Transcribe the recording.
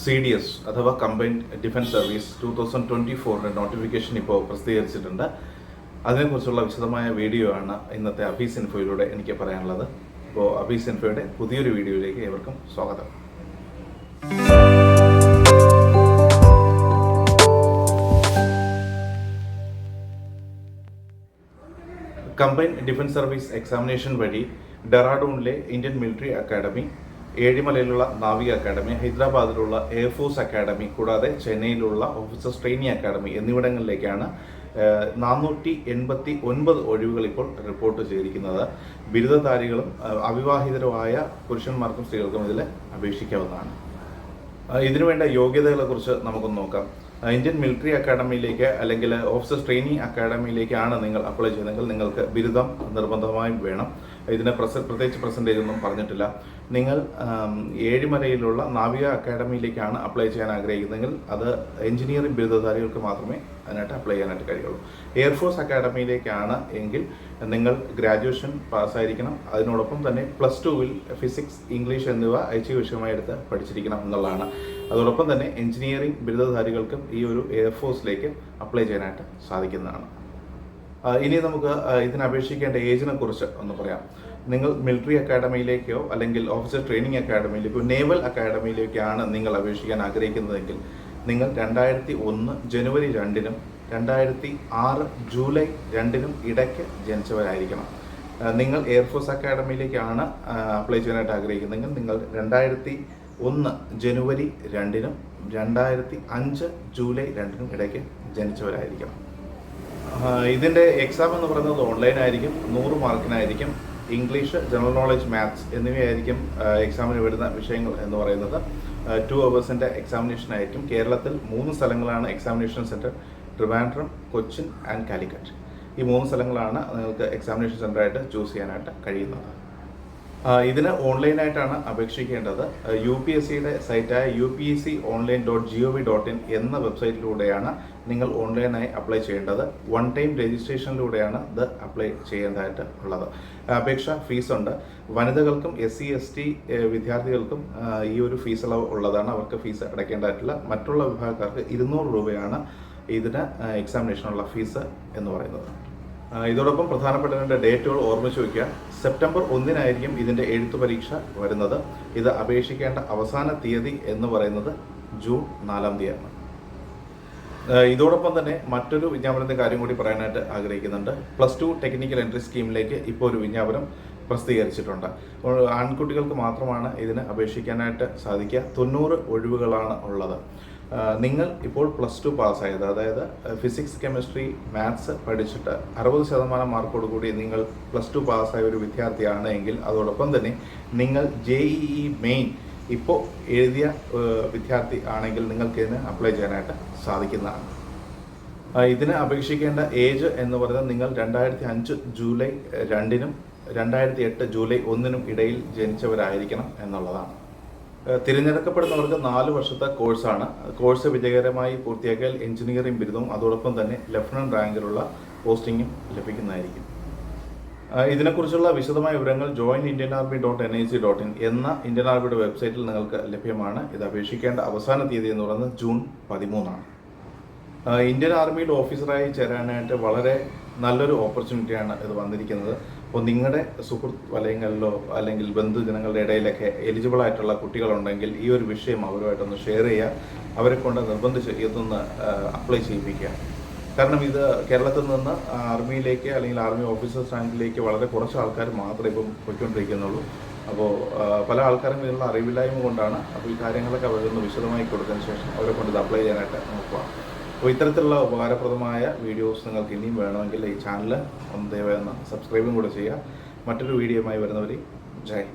C D S അഥവാ combined defence service two thousand twenty ഫോറിന്റെ notification ഇപ്പോൾ പ്രസിദ്ധീകരിച്ചിട്ടുണ്ട്. അതിനെക്കുറിച്ചുള്ള വിശദമായ വീഡിയോ ആണ് ഇന്നത്തെ അബീസ് ഇൻഫോയിലൂടെ എനിക്ക് പറയാനുള്ളത്. അപ്പോൾ അബീസ് ഇൻഫോയുടെ പുതിയൊരു വീഡിയോയിലേക്ക് ഏവർക്കും സ്വാഗതം. കമ്പൈൻഡ് ഡിഫൻസ് സർവീസ് എക്സാമിനേഷൻ വഴി ഡെറാഡൂണിലെ ഇന്ത്യൻ മിലിറ്ററി അക്കാഡമി ഏഴിമലയിലുള്ള നാവിക അക്കാഡമി ഹൈദരാബാദിലുള്ള എയർഫോഴ്സ് അക്കാഡമി കൂടാതെ ചെന്നൈയിലുള്ള ഓഫീസേഴ്സ് ട്രെയിനിങ് അക്കാഡമി എന്നിവിടങ്ങളിലേക്കാണ് നാനൂറ്റി എൺപത്തി ഒൻപത് ഒഴിവുകൾ ഇപ്പോൾ റിപ്പോർട്ട് ചെയ്തിരിക്കുന്നത്. ബിരുദധാരികളും അവിവാഹിതരുമായ പുരുഷന്മാർക്കും സ്ത്രീകൾക്കും ഇതിൽ അപേക്ഷിക്കാവുന്നതാണ്. ഇതിനുവേണ്ട യോഗ്യതകളെക്കുറിച്ച് നമുക്കൊന്ന് നോക്കാം. ഇന്ത്യൻ മിലിറ്ററി അക്കാഡമിയിലേക്ക് അല്ലെങ്കിൽ ഓഫീസർ ട്രെയിനിങ് അക്കാഡമിയിലേക്കാണ് നിങ്ങൾ അപ്ലൈ ചെയ്യുന്നതെങ്കിൽ നിങ്ങൾക്ക് ബിരുദം നിർബന്ധമായും വേണം. ഇതിന് പ്രസ പ്രത്യേകിച്ച് പെർസെന്റേജ് ഒന്നും പറഞ്ഞിട്ടില്ല. നിങ്ങൾ ഏഴിമലയിലുള്ള നാവിക അക്കാഡമിയിലേക്കാണ് അപ്ലൈ ചെയ്യാൻ ആഗ്രഹിക്കുന്നതെങ്കിൽ അത് എഞ്ചിനീയറിംഗ് ബിരുദധാരികൾക്ക് മാത്രമേ അതിനായിട്ട് അപ്ലൈ ചെയ്യാനായിട്ട് കഴിയുള്ളൂ. എയർഫോഴ്സ് അക്കാഡമിയിലേക്കാണ് എങ്കിൽ നിങ്ങൾ ഗ്രാജുവേഷൻ പാസ്സായിരിക്കണം. അതിനോടൊപ്പം തന്നെ പ്ലസ് ടുവിൽ ഫിസിക്സ് ഇംഗ്ലീഷ് എന്നിവ ഐച്ഛിക വിഷയമായി എടുത്ത് പഠിച്ചിരിക്കണം എന്നുള്ളതാണ്. അതോടൊപ്പം തന്നെ എഞ്ചിനീയറിംഗ് ബിരുദധാരികൾക്കും ഈ ഒരു എയർഫോഴ്സിലേക്ക് അപ്ലൈ ചെയ്യാനായിട്ട് സാധിക്കുന്നതാണ്. ഇനി നമുക്ക് ഇതിനപേക്ഷിക്കേണ്ട ഏജിനെ കുറിച്ച് ഒന്ന് പറയാം. നിങ്ങൾ മിലിറ്ററി അക്കാഡമിയിലേക്കോ അല്ലെങ്കിൽ ഓഫീസർ ട്രെയിനിങ് അക്കാഡമിയിലേക്കോ നേവൽ അക്കാഡമിയിലേക്കാണ് നിങ്ങൾ അപേക്ഷിക്കാൻ ആഗ്രഹിക്കുന്നതെങ്കിൽ നിങ്ങൾ രണ്ടായിരത്തി ഒന്ന് ജനുവരി രണ്ടിനും രണ്ടായിരത്തി ആറ് ജൂലൈ രണ്ടിനും ഇടയ്ക്ക് ജനിച്ചവരായിരിക്കണം. നിങ്ങൾ എയർഫോഴ്സ് അക്കാഡമിയിലേക്കാണ് അപ്ലൈ ചെയ്യാനായിട്ട് ആഗ്രഹിക്കുന്നതെങ്കിൽ നിങ്ങൾ രണ്ടായിരത്തി ഒന്ന് ജനുവരി രണ്ടിനും രണ്ടായിരത്തി അഞ്ച് ജൂലൈ രണ്ടിനും ഇടയ്ക്ക് ജനിച്ചവരായിരിക്കണം. ആ, ഇതിന്റെ എക്സാം എന്ന് പറയുന്നത് ഓൺലൈൻ ആയിരിക്കും നൂറ് മാർക്കിനായിരിക്കും ഇംഗ്ലീഷ് ജനറൽ നോളജ് മാത്സ് എന്നിവയായിരിക്കും എക്സാമിന് വരുന്ന വിഷയങ്ങൾ എന്ന് പറയുന്നത്. ടു അവേഴ്സിന്റെ എക്സാമിനേഷൻ ആയിരിക്കും. കേരളത്തിൽ മൂന്ന് സ്ഥലങ്ങളാണ് examination centre Trivandrum Cochin and Calicut. ഈ മൂന്ന് സ്ഥലങ്ങളാണ് നിങ്ങൾക്ക് എക്സാമിനേഷൻ സെന്റർ ആയിട്ട് ചൂസ് ചെയ്യാനായിട്ട് കഴിയുന്നത്. ഇതിന് ഓൺലൈനായിട്ടാണ് അപേക്ഷിക്കേണ്ടത്. യു പി എസ് സിയുടെ സൈറ്റായ U P S C online dot G O V dot in എന്ന വെബ്സൈറ്റിലൂടെയാണ് നിങ്ങൾ ഓൺലൈനായി അപ്ലൈ ചെയ്യേണ്ടത്. വൺ ടൈം രജിസ്ട്രേഷനിലൂടെയാണ് ഇത് അപ്ലൈ ചെയ്യേണ്ടതായിട്ട് ഉള്ളത്. അപേക്ഷ ഫീസുണ്ട്. വനിതകൾക്കും എസ് സി എസ് ടി വിദ്യാർത്ഥികൾക്കും ഈ ഒരു ഫീസ് ഇളവ് ഉള്ളതാണ് അവർക്ക് ഫീസ് അടയ്ക്കേണ്ടതായിട്ടുള്ള. മറ്റുള്ള വിഭാഗക്കാർക്ക് ഇരുന്നൂറ് രൂപയാണ് ഇതിന് എക്സാമിനേഷനുള്ള ഫീസ് എന്ന് പറയുന്നത്. ഇതോടൊപ്പം പ്രധാനപ്പെട്ട രണ്ട് ഡേറ്റുകൾ ഓർമ്മിച്ച് വയ്ക്കുക സെപ്റ്റംബർ ഒന്നിനായിരിക്കും ഇതിന്റെ എഴുത്തു പരീക്ഷ വരുന്നത്. ഇത് അപേക്ഷിക്കേണ്ട അവസാന തീയതി എന്ന് പറയുന്നത് ജൂൺ നാലാം തീയതിയാണ്. ഇതോടൊപ്പം തന്നെ മറ്റൊരു വിജ്ഞാപനത്തിന്റെ കാര്യം കൂടി പറയാനായിട്ട് ആഗ്രഹിക്കുന്നുണ്ട്. പ്ലസ് ടു ടെക്നിക്കൽ എൻട്രി സ്കീമിലേക്ക് ഇപ്പോൾ ഒരു വിജ്ഞാപനം പ്രസിദ്ധീകരിച്ചിട്ടുണ്ട്. ആൺകുട്ടികൾക്ക് മാത്രമാണ് ഇതിന് അപേക്ഷിക്കാനായിട്ട് സാധിക്കുക. തൊണ്ണൂറ് ഒഴിവുകളാണ് ഉള്ളത്. നിങ്ങൾ ഇപ്പോൾ പ്ലസ് ടു പാസ്സായത് അതായത് ഫിസിക്സ് കെമിസ്ട്രി മാത്സ് പഠിച്ചിട്ട് അറുപത് ശതമാനം മാർക്കോട് കൂടി നിങ്ങൾ പ്ലസ് ടു പാസ്സായ ഒരു വിദ്യാർത്ഥിയാണ് എങ്കിൽ അതോടൊപ്പം തന്നെ നിങ്ങൾ ജെ ഇ മെയിൻ ഇപ്പോൾ എഴുതിയ വിദ്യാർത്ഥി ആണെങ്കിൽ നിങ്ങൾക്ക് ഇതിന് അപ്ലൈ ചെയ്യാനായിട്ട് സാധിക്കുന്നതാണ്. ഇതിന് അപേക്ഷിക്കേണ്ട ഏജ് എന്ന് പറയുന്നത് നിങ്ങൾ രണ്ടായിരത്തി അഞ്ച് ജൂലൈ രണ്ടിനും രണ്ടായിരത്തി എട്ട് ജൂലൈ ഒന്നിനും ഇടയിൽ ജനിച്ചവരായിരിക്കണം എന്നുള്ളതാണ്. തിരഞ്ഞെടുക്കപ്പെടുന്നവർക്ക് നാല് വർഷത്തെ കോഴ്സാണ്. കോഴ്സ് വിജയകരമായി പൂർത്തിയാക്കിയാൽ എഞ്ചിനീയറിംഗ് ബിരുദവും അതോടൊപ്പം തന്നെ ലഫ്റ്റനന്റ് റാങ്കിലുള്ള പോസ്റ്റിംഗും ലഭിക്കുന്നതായിരിക്കും. ഇതിനെക്കുറിച്ചുള്ള വിശദമായ വിവരങ്ങൾ join Indian army dot N I C dot in എന്ന ഇന്ത്യൻ ആർമിയുടെ വെബ്സൈറ്റിൽ നിങ്ങൾക്ക് ലഭ്യമാണ്. ഇത് അപേക്ഷിക്കേണ്ട അവസാന തീയതി എന്ന് പറയുന്നത് ജൂൺ പതിമൂന്നാണ്. ഇന്ത്യൻ ആർമിയുടെ ഓഫീസറായി ചേരാനായിട്ട് വളരെ നല്ലൊരു ഓപ്പർച്യൂണിറ്റിയാണ് ഇത് വന്നിരിക്കുന്നത്. അപ്പോൾ നിങ്ങളുടെ സുഹൃത്ത് വലയങ്ങളിലോ അല്ലെങ്കിൽ ബന്ധുജനങ്ങളുടെ ഇടയിലൊക്കെ എലിജിബിൾ ആയിട്ടുള്ള കുട്ടികളുണ്ടെങ്കിൽ ഈ ഒരു വിഷയം അവരുമായിട്ടൊന്ന് ഷെയർ ചെയ്യുക അവരെ കൊണ്ട് നിർബന്ധിച്ച് ഇതൊന്ന് അപ്ലൈ ചെയ്യിപ്പിക്കുക കാരണം ഇത് കേരളത്തിൽ നിന്ന് ആർമിയിലേക്ക് അല്ലെങ്കിൽ ആർമി ഓഫീസേഴ്സ് റാങ്കിലേക്ക് വളരെ കുറച്ച് ആൾക്കാർ മാത്രമേ ഇപ്പം പോയിക്കൊണ്ടിരിക്കുന്നുള്ളൂ. അപ്പോൾ പല ആൾക്കാരും ഇതിനുള്ള അറിവില്ലായ്മ കൊണ്ടാണ് അപ്പോൾ ഈ കാര്യങ്ങളൊക്കെ അവരൊന്ന് വിശദമായി കൊടുത്തതിന് ശേഷം അവരെ കൊണ്ട് ഇത് അപ്ലൈ ചെയ്യാനായിട്ട് നോക്കുക അപ്പോൾ ഇത്തരത്തിലുള്ള ഉപകാരപ്രദമായ വീഡിയോസ് നിങ്ങൾക്ക് ഇനിയും വേണമെങ്കിൽ ഈ ചാനൽ ഒന്ന് ദയവായി സബ്സ്ക്രൈബും കൂടെ ചെയ്യുക. മറ്റൊരു വീഡിയോയുമായി വരുന്നവരെ ജയ്